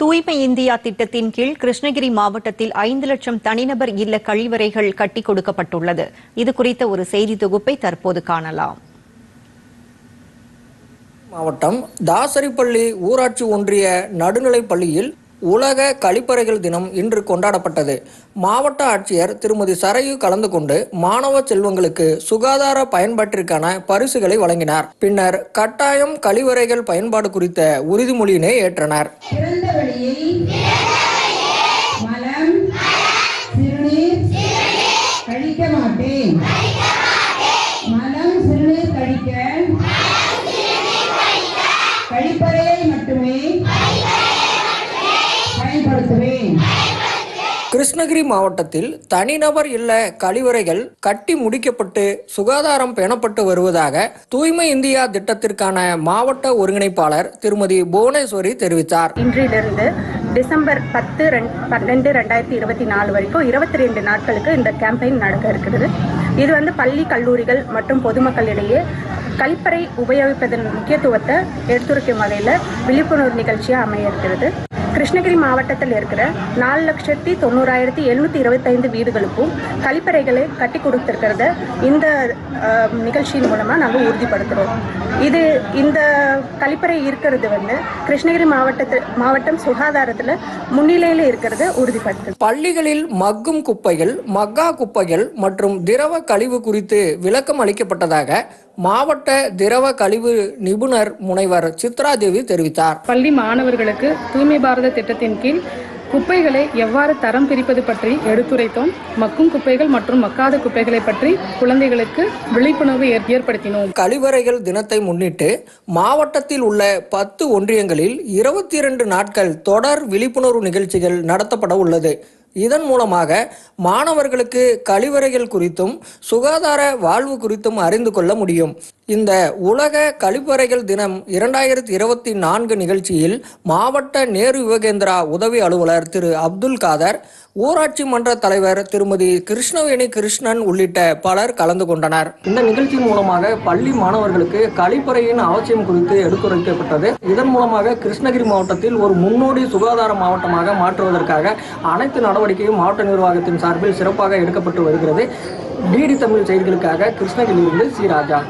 தூய்மை இந்தியா திட்டத்தின் கீழ் கிருஷ்ணகிரி மாவட்டத்தில் ஐந்து லட்சம் தனிநபர் இல்ல கழிவறைகள் கட்டிக் கொடுக்கப்பட்டுள்ளது. இது குறித்த ஒரு செய்தி தொகுப்பை தற்போது காணலாம். மாவட்டம் தாசரிப்பள்ளி ஊராட்சி ஒன்றிய நடுநிலைப் பள்ளியில் உலக கழிப்பறைகள் தினம் இன்று கொண்டாடப்பட்டது. மாவட்ட ஆட்சியர் திருமதி சரையு கலந்து கொண்டு மாணவ செல்வங்களுக்கு சுகாதார பயன்பாட்டிற்கான பரிசுகளை வழங்கினார். பின்னர் கட்டாயம் கழிவறைகள் பயன்பாடு குறித்த உறுதிமொழியினை ஏற்றனர். கழிக்க மாட்டேன். மலம் சிறுநீர் கழிக்க கிருஷ்ணகிரி மாவட்டத்தில் தனிநபர் இல்ல கழிவறைகள் கட்டி முடிக்கப்பட்டு சுகாதாரம் பேணப்பட்டு வருவதாக தூய்மை இந்தியா திட்டத்திற்கான மாவட்ட ஒருங்கிணைப்பாளர் திருமதி புவனேஸ்வரி தெரிவித்தார். இன்றிலிருந்து டிசம்பர் பத்து ரெண் பன்னெண்டு ரெண்டாயிரத்தி இருபத்தி நாலு வரைக்கும் இருபத்தி ரெண்டு நாட்களுக்கு இந்த கேம்பெயின் நடக்க இருக்கிறது. இது வந்து பள்ளி கல்லூரிகள் மற்றும் பொதுமக்களிடையே கழிப்பறை உபயோகிப்பதன் முக்கியத்துவத்தை எடுத்துரைக்கும் வகையில் விழிப்புணர்வு நிகழ்ச்சியாக அமைய இருக்கிறது. கிருஷ்ணகிரி மாவட்டத்தில் இருக்கிற நாலு லட்சத்தி தொண்ணூறாயிரத்தி எழுநூற்றி இருபத்தைந்து வீடுகளுக்கும் கழிப்பறைகளை கட்டி கொடுத்துருக்கிறத இந்த நிகழ்ச்சியின் மூலமாக நாங்கள் உறுதிப்படுத்துகிறோம் இது இந்த கழிப்பறை இருக்கிறது வந்து கிருஷ்ணகிரி மாவட்டத்தில் மாவட்டம் சுகாதாரத்தில் முன்னிலையில் இருக்கிறத உறுதிப்படுத்து பள்ளிகளில் மக்கும் குப்பைகள் மக்கா குப்பைகள் மற்றும் திரவ கழிவு குறித்து விளக்கம் அளிக்கப்பட்டதாக மாவட்ட திரவ கழிவு நிபுணர் முனைவர் சித்ராதேவி தெரிவித்தார். பள்ளி மாணவர்களுக்கு தூய்மை பாரத திட்டத்தின் கீழ் குப்பைகளை எவ்வாறு தரம் பிரிப்பது பற்றி எடுத்துரைத்தோம். மக்கும் குப்பைகள் மற்றும் மக்காத குப்பைகளை பற்றி குழந்தைகளுக்கு விழிப்புணர்வு ஏற்- ஏற்படுத்தினோம். கழிவறைகள் தினத்தை முன்னிட்டு மாவட்டத்தில் உள்ள பத்து ஒன்றியங்களில் இருபத்தி இரண்டு நாட்கள் தொடர் விழிப்புணர்வு நிகழ்ச்சிகள் நடத்தப்பட உள்ளது. இதன் மூலமாக மாணவர்களுக்கு கழிவறைகள் குறித்தும் சுகாதார வாழ்வு குறித்தும் அறிந்து கொள்ள முடியும். இந்த உலக கழிப்பறைகள் தினம் இரண்டாயிரத்தி இருபத்தி நான்கு நிகழ்ச்சியில் மாவட்ட நேரு யுவகேந்திரா உதவி அலுவலர் திரு அப்துல் காதர் ஊராட்சி மன்ற தலைவர் திருமதி கிருஷ்ணவேணி கிருஷ்ணன் உள்ளிட்ட பலர் கலந்து கொண்டனர். இந்த நிகழ்ச்சி மூலமாக பள்ளி மாணவர்களுக்கு கழிப்பறையின் அவசியம் குறித்து எடுத்துரைக்கப்பட்டது. இதன் மூலமாக கிருஷ்ணகிரி மாவட்டத்தில் ஒரு முன்னோடி சுகாதார மாவட்டமாக மாற்றுவதற்காக அனைத்து நடவடிக்கையும் மாவட்ட நிர்வாகத்தின் சார்பில் சிறப்பாக எடுக்கப்பட்டு வருகிறது. டிடி தமிழ் செய்திகளுக்காக கிருஷ்ணகிரியிலிருந்து சி ராஜா.